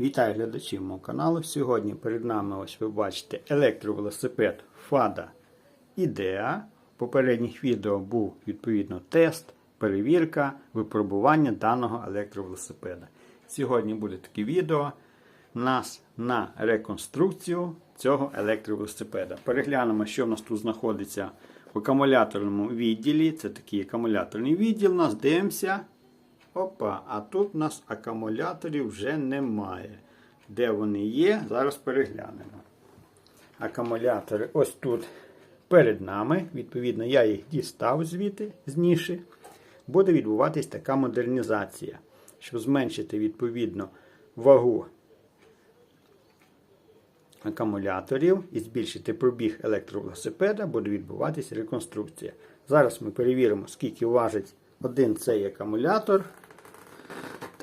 Вітаю глядачів мого каналу. Сьогодні перед нами ось ви бачите електровелосипед FADA IDEA. В попередніх відео був відповідно тест, перевірка, випробування даного електровелосипеда. Сьогодні буде таке відео нас на реконструкцію цього електровелосипеда. Переглянемо, що в нас тут знаходиться в акумуляторному відділі. Це такий акумуляторний відділ. У нас дивимося. Опа, а тут у нас акумуляторів вже немає. Де вони є, зараз переглянемо. Акумулятори ось тут перед нами. Відповідно, я їх дістав звідти з ніші. Буде відбуватись така модернізація, щоб зменшити відповідно вагу акумуляторів і збільшити пробіг електровелосипеда, буде відбуватись реконструкція. Зараз ми перевіримо, скільки важить один цей акумулятор.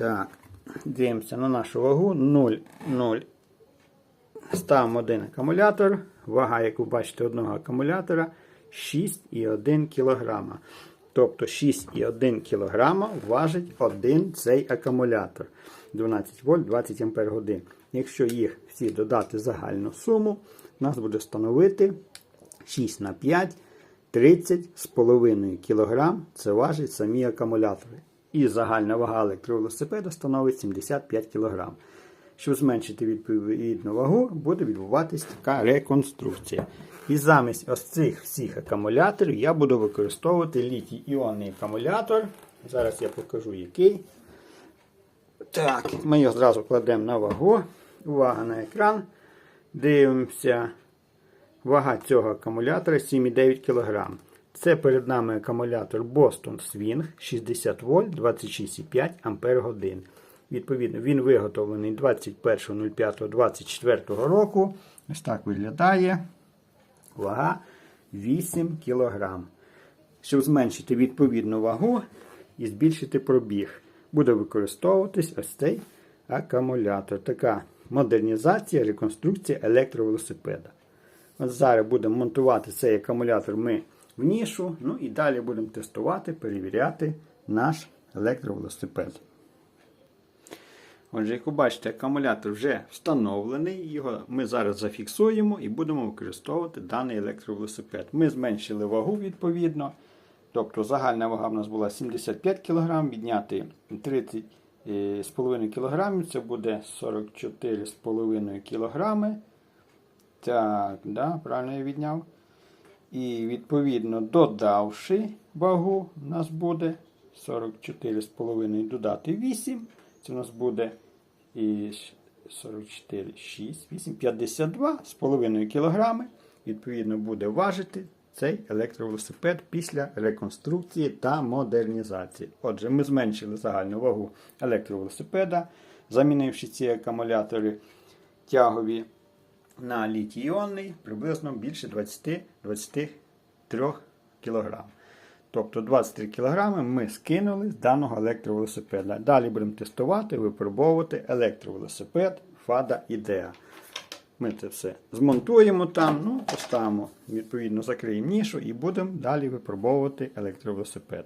Так, дивимося на нашу вагу 0,0. Ставимо один акумулятор. Вага, як ви бачите, одного акумулятора 6,1 кг. Тобто 6,1 кг важить один цей акумулятор. 12 вольт 20 ампер годин. Якщо їх всі додати загальну суму, нас буде становити 6 на 5 30,5 кг. Це важить самі акумулятори. І загальна вага електровелосипеда становить 75 кг. Щоб зменшити відповідну вагу, буде відбуватись така реконструкція. І замість ось цих всіх акумуляторів я буду використовувати літій іонний акумулятор. Зараз я покажу який. Так, ми його зразу кладемо на вагу. Увага на екран. Дивимося. Вага цього акумулятора 7,9 кг. Це перед нами акумулятор Boston Swing 60 вольт 26,5 Ампер годин. Відповідно, він виготовлений 21.05.24 року. Ось так виглядає. Вага 8 кг. Щоб зменшити відповідну вагу і збільшити пробіг, буде використовуватись ось цей акумулятор. Така модернізація, реконструкція електровелосипеда. От зараз будемо монтувати цей акумулятор ми в нішу. Ну і далі будемо тестувати, перевіряти наш електровелосипед. Отже, як ви бачите, акумулятор вже встановлений. Його ми зараз зафіксуємо і будемо використовувати даний електровелосипед. Ми зменшили вагу відповідно. Тобто загальна вага в нас була 75 кг, відняти 30,5 кг, це буде 44,5 кг. Так, да, правильно я відняв. І відповідно додавши вагу, у нас буде 44,5 додати 8. Це у нас буде і 44, 6, 8, 52,5 кг. Відповідно, буде важити цей електровелосипед після реконструкції та модернізації. Отже, ми зменшили загальну вагу електровелосипеда, замінивши ці акумулятори тягові на літій-іонний приблизно більше 20-23 кг. Тобто 23 кг ми скинули з даного електровелосипеда. Далі будемо тестувати, випробовувати електровелосипед FADA IDEA. Ми це все змонтуємо там, ну, поставимо, відповідно, закриємо нішу і будемо далі випробовувати електровелосипед.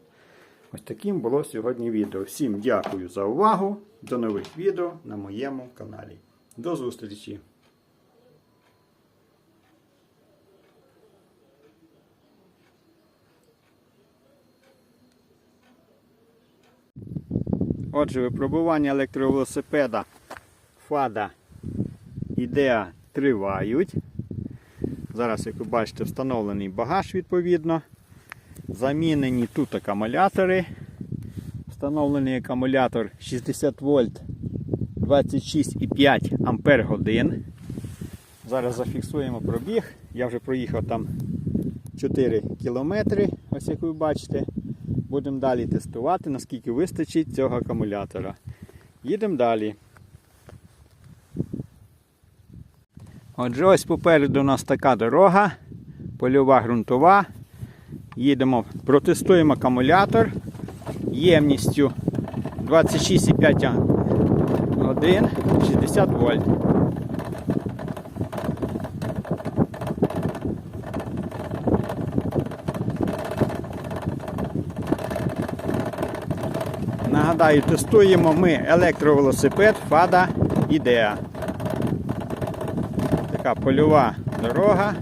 Ось таким було сьогодні відео. Всім дякую за увагу. До нових відео на моєму каналі. До зустрічі! Отже, випробування електровелосипеда FADA IDEA тривають. Зараз, як ви бачите, встановлений багаж відповідно. Замінені тут акумулятори. Встановлений акумулятор 60 вольт 26,5 ампер годин. Зараз зафіксуємо пробіг. Я вже проїхав там 4 кілометри, ось як ви бачите. Будемо далі тестувати, наскільки вистачить цього акумулятора. Їдемо далі. Отже, ось попереду у нас така дорога, польова ґрунтова. Їдемо, протестуємо акумулятор ємністю 26,5 годин 60 вольт. Нагадаю, тестуємо ми електровелосипед FADA ідея. Така польова дорога.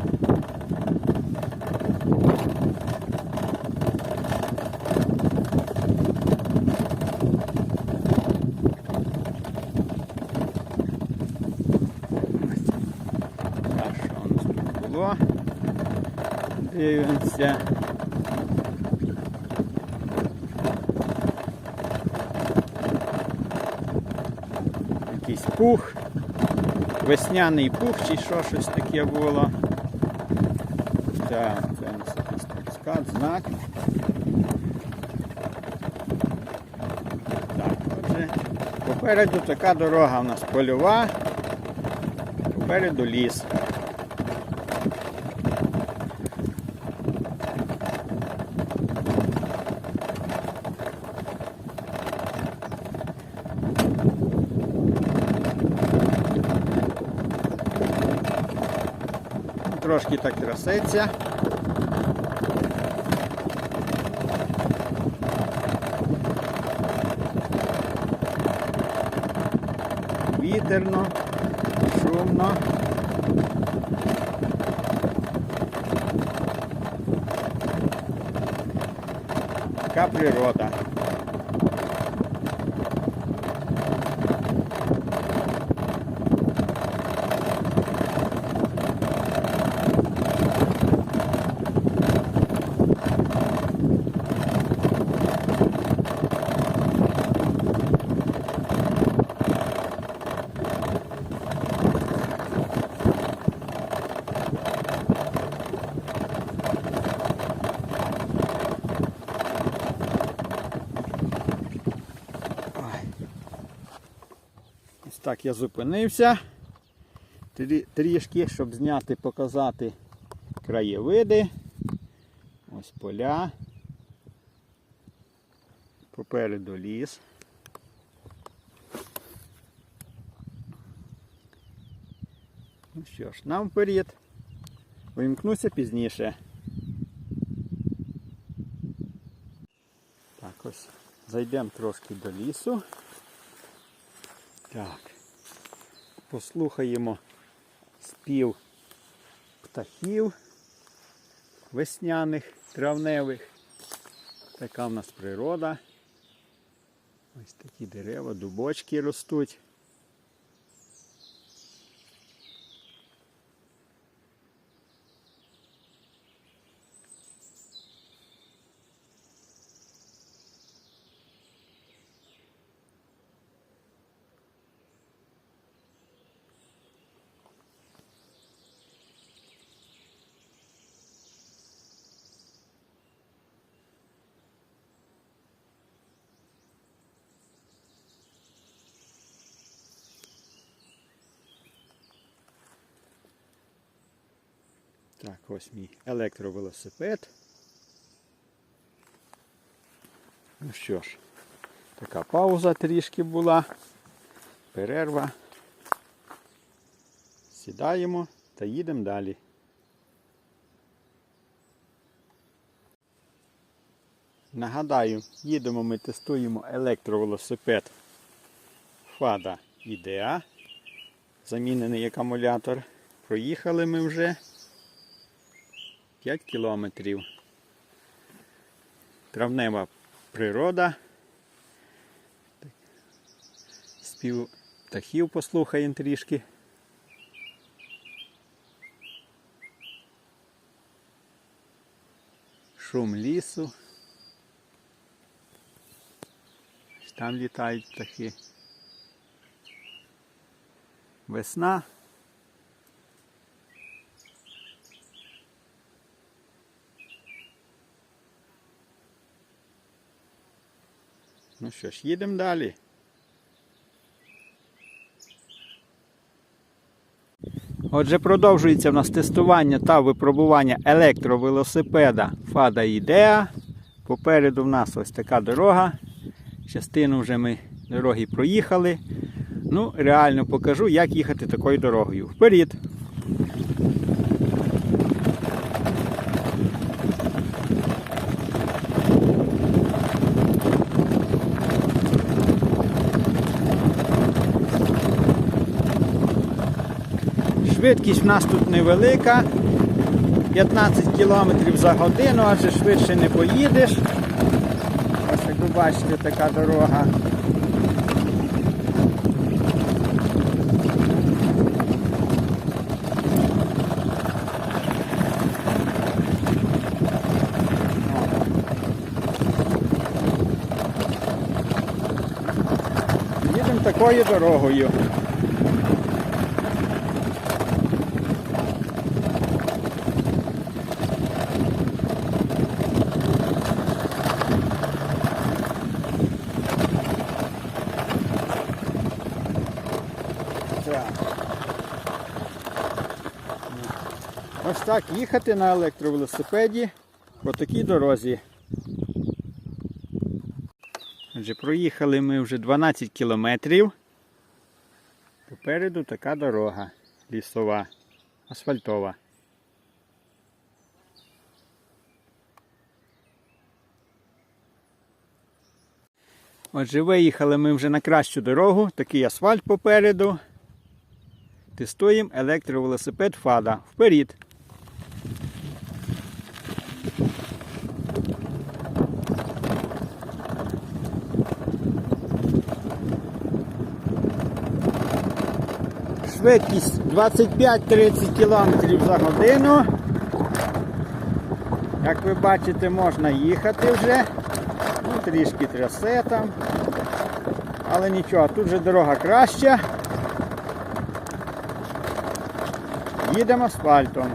Що у нас тут було? Дивимося. Якийсь пух. Весняний пух чи що щось таке було. Так, скат, знак. Так, отже, попереду така дорога у нас польова, попереду ліс. Трошки так трясеться. Вітерно, шумно. Така природа. Так я зупинився. Трі- Трішки, щоб зняти, показати краєвиди. Ось поля. Попереду ліс. Ну що ж, нам вперед. Вимкнуся пізніше. Так, ось зайдемо трошки до лісу. Так. Послухаємо спів птахів весняних, травневих. Така в нас природа. Ось такі дерева, дубочки ростуть. Так, ось мій електровелосипед. Ну що ж, така пауза трішки була. Перерва. Сідаємо та їдемо далі. Нагадаю, їдемо ми тестуємо електровелосипед Фада Ідеа. Замінений акумулятор. Проїхали ми вже 5 кілометрів. Травнева природа. Спів птахів послухаємо трішки. Шум лісу. Там літають птахи. Весна. Ну що ж, їдемо далі. Отже, продовжується в нас тестування та випробування електровелосипеда Fada Idea. Попереду в нас ось така дорога. Частину вже ми дороги проїхали. Ну, реально покажу, як їхати такою дорогою. Вперед! Швидкість в нас тут невелика. 15 км за годину, адже швидше не поїдеш. Ось як ви бачите, така дорога. Їдемо такою дорогою. Так. Ось так їхати на електровелосипеді по такій дорозі. Отже, проїхали ми вже 12 кілометрів. Попереду така дорога лісова, асфальтова. Отже, виїхали ми вже на кращу дорогу, такий асфальт попереду. Тестуємо електровелосипед Фада. Вперед! Швидкість 25-30 км за годину. Як ви бачите, можна їхати вже. Ну, трішки трясе там. Але нічого, тут же дорога краща. Їдемо асфальтом.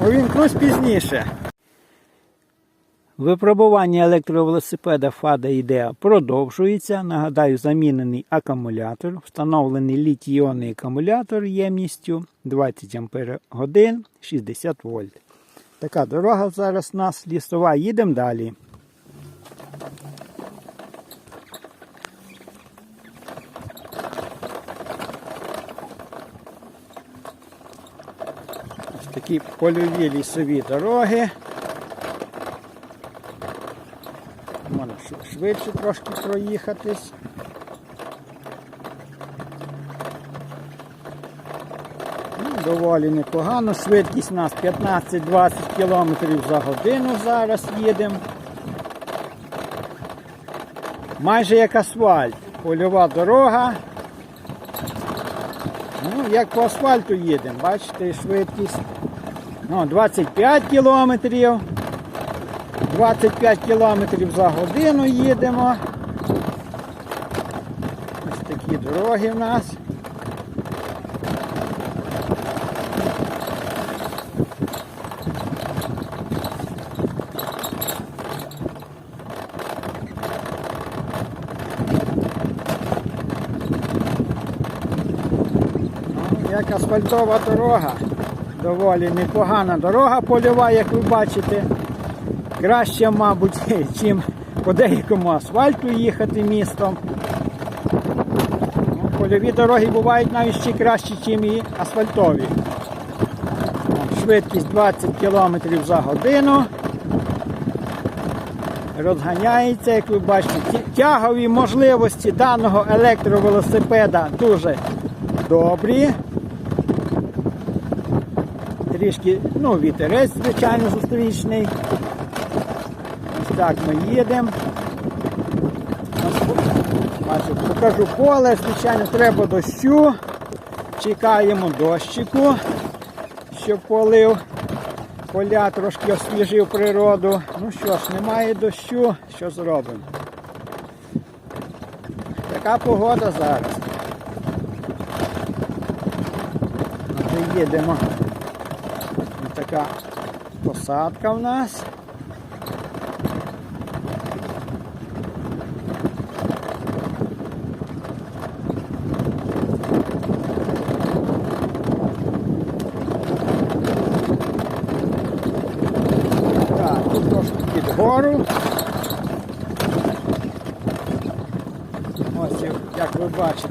Увімкнусь пізніше. Випробування електровелосипеда Фада Ідеа продовжується. Нагадаю, замінений акумулятор, встановлений літій-іонний акумулятор ємністю 20 Ампер 60 вольт. Така дорога зараз у нас лісова. Їдемо далі. Ось такі польові лісові дороги. Можна швидше трошки проїхатись. Ну, доволі непогано. Швидкість у нас 15-20 км за годину зараз їдемо. Майже як асфальт. Польова дорога. Ну, як по асфальту їдемо, бачите, швидкість. Ну, 25 кілометрів. 25 кілометрів за годину їдемо. Ось такі дороги в нас. Ну, Як асфальтова дорога. Доволі непогана дорога польова, як ви бачите. Краще, мабуть, чим по деякому асфальту їхати містом. Ну, польові дороги бувають навіть ще кращі, ніж і асфальтові. Швидкість 20 км за годину. Розганяється, як ви бачите, тягові можливості даного електровелосипеда дуже добрі. Трішки, ну, вітерець, звичайно, зустрічний. Так ми їдемо. Покажу поле, звичайно, треба дощу. Чекаємо дощику, щоб полив поля, трошки освіжив природу. Ну що ж, немає дощу, що зробимо? Така погода зараз. Ми їдемо. Така посадка в нас. Так, тут трошки під гору.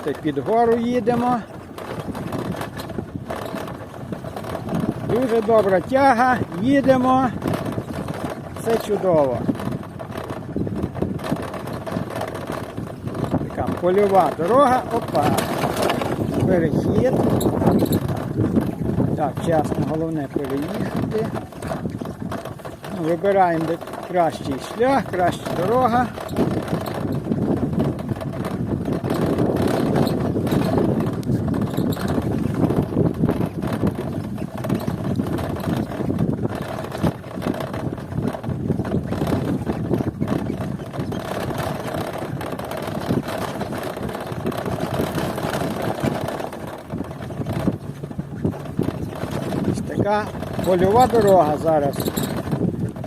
Бачите, під гору їдемо. Дуже добра тяга, їдемо. Все чудово. Така польова дорога. Опа. Перехід. Так, вчасно, головне переїхати. Ну, Вибираємо кращий шлях, краща дорога. Ось така польова дорога зараз.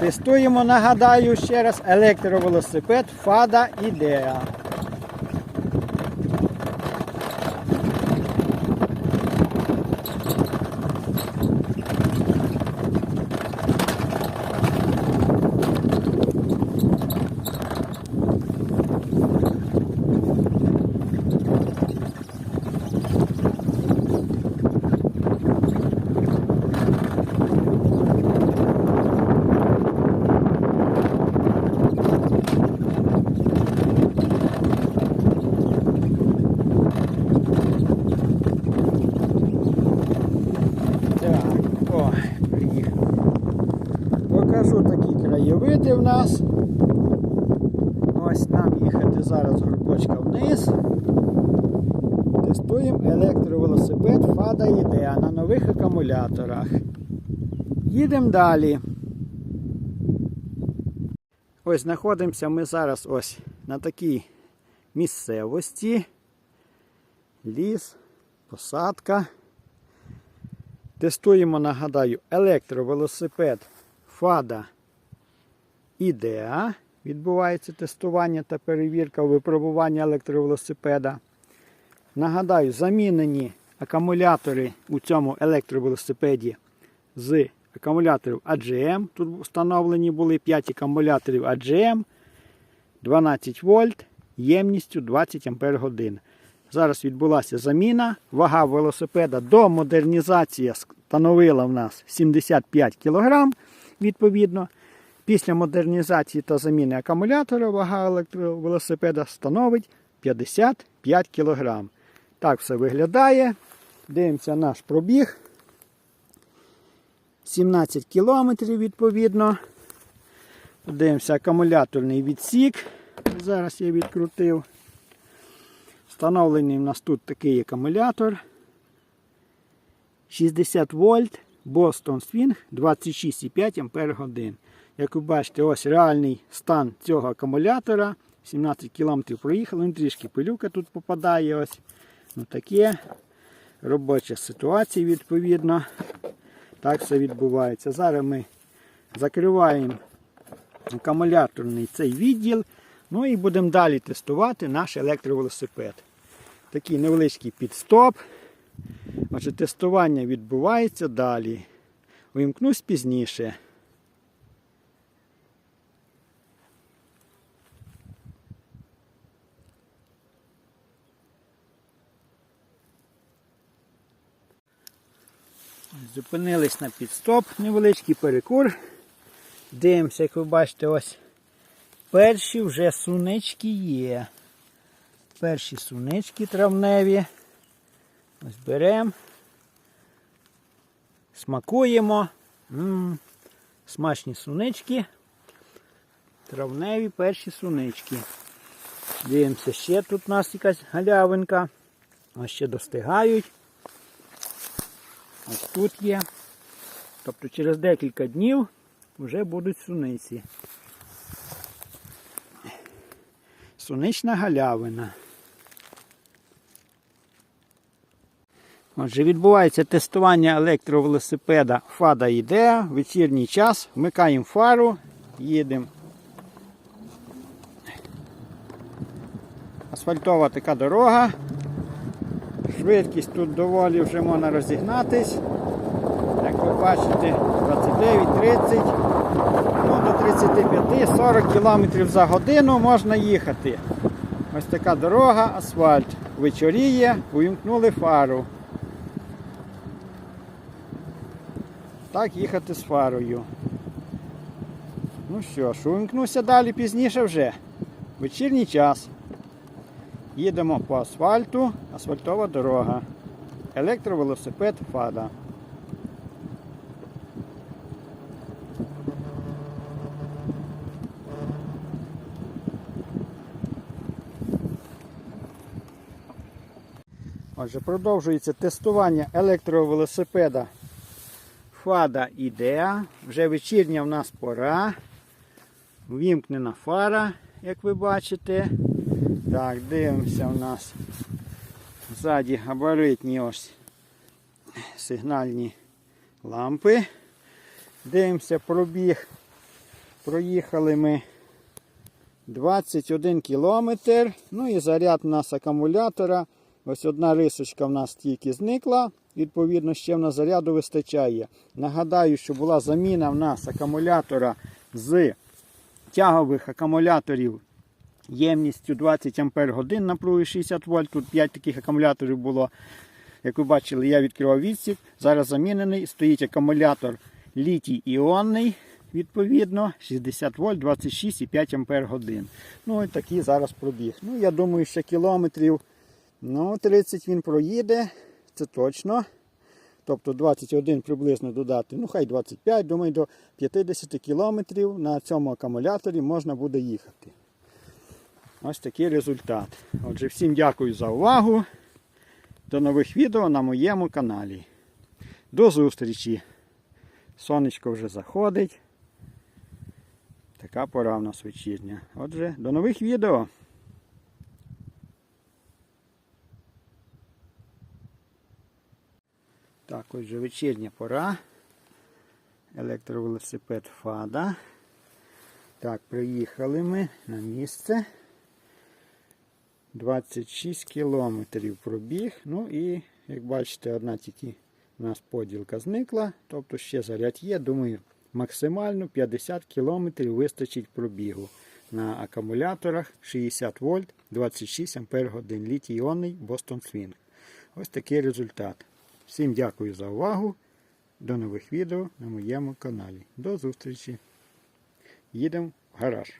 Тестуємо, нагадаю ще раз, електровелосипед Фада Ідеа. Так, о, приїхав. Покажу такі краєвиди в нас. Ось нам їхати зараз з горбочка вниз. Тестуємо електровелосипед Фада Ідеа на нових акумуляторах. Їдемо далі. Ось знаходимося ми зараз ось на такій місцевості. Ліс, посадка. Тестуємо, нагадаю, електровелосипед Фада Ідеа. Відбувається тестування та перевірка випробування електровелосипеда. Нагадаю, замінені акумулятори у цьому електровелосипеді з акумуляторів AGM. Тут встановлені були 5 акумуляторів AGM 12 вольт ємністю 20 Ампер. Зараз відбулася заміна. Вага велосипеда до модернізації становила в нас 75 кг. Відповідно, після модернізації та заміни акумулятора вага електровелосипеда становить 55 кг. Так все виглядає. Дивимося наш пробіг. 17 км відповідно. Дивимося акумуляторний відсік. Зараз я відкрутив. Встановлений у нас тут такий акумулятор. 60 вольт Boston Swing 26,5 Ампер годин. Як ви бачите, ось реальний стан цього акумулятора. 17 км проїхали, ну, трішки пилюка тут попадає. ось. Ну таке. Робоча ситуація відповідно. Так все відбувається. Зараз ми закриваємо акумуляторний цей відділ. Ну і будемо далі тестувати наш електровелосипед. Такий невеличкий підстоп. Отже, тестування відбувається далі. Вимкнусь пізніше. Зупинились на підстоп, невеличкий перекур. Дивимося, як ви бачите, ось перші вже сунички є. Перші сунички травневі. Ось беремо. Смакуємо. М -м, смачні сунички. Травневі перші сунички. Дивимося, ще тут у нас якась галявинка. Ось ще достигають. Ось тут є. Тобто через декілька днів вже будуть суниці. Сунична галявина. Отже, відбувається тестування електровелосипеда Фада Ідеа. Вечірній час. Вмикаємо фару, їдемо. Асфальтова така дорога. Швидкість тут доволі вже можна розігнатись. Як ви бачите, 29-30, ну, до 35-40 км за годину можна їхати. Ось така дорога, асфальт. Вечоріє, увімкнули фару. так їхати з фарою. Ну що ж, увімкнуся далі пізніше вже. Вечірній час. Їдемо по асфальту, асфальтова дорога. Електровелосипед Фада. Отже, продовжується тестування електровелосипеда Фада Ідеа. Вже вечірня в нас пора. Вімкнена фара, як ви бачите. Так, дивимося у нас ззаді габаритні ось сигнальні лампи. Дивимося пробіг. Проїхали ми 21 кілометр. Ну і заряд у нас акумулятора. Ось одна рисочка в нас тільки зникла. Відповідно, ще в нас заряду вистачає. Нагадаю, що була заміна в нас акумулятора з тягових акумуляторів ємністю 20 Ампер годин напруги 60 вольт. Тут 5 таких акумуляторів було. Як ви бачили, я відкривав відсік. Зараз замінений. Стоїть акумулятор літій іонний. Відповідно, 60 вольт, 26,5 Ампер. Ну і такий зараз пробіг. Ну, я думаю, що кілометрів ну, 30 він проїде, це точно. Тобто 21 приблизно додати, ну хай 25, думаю, до 50 кілометрів на цьому акумуляторі можна буде їхати. Ось такий результат. Отже, всім дякую за увагу. До нових відео на моєму каналі. До зустрічі. Сонечко вже заходить. Така пора в нас вечірня. Отже, до нових відео. Так, отже, вечірня пора. Електровелосипед Фада. Так, приїхали ми на місце. 26 кілометрів пробіг. Ну і, як бачите, одна тільки у нас поділка зникла. Тобто ще заряд є. Думаю, максимально 50 кілометрів вистачить пробігу. На акумуляторах 60 вольт, 26 ампер годин. Літій іонний Boston Swing. Ось такий результат. Всім дякую за увагу. До нових відео на моєму каналі. До зустрічі. Їдемо в гараж.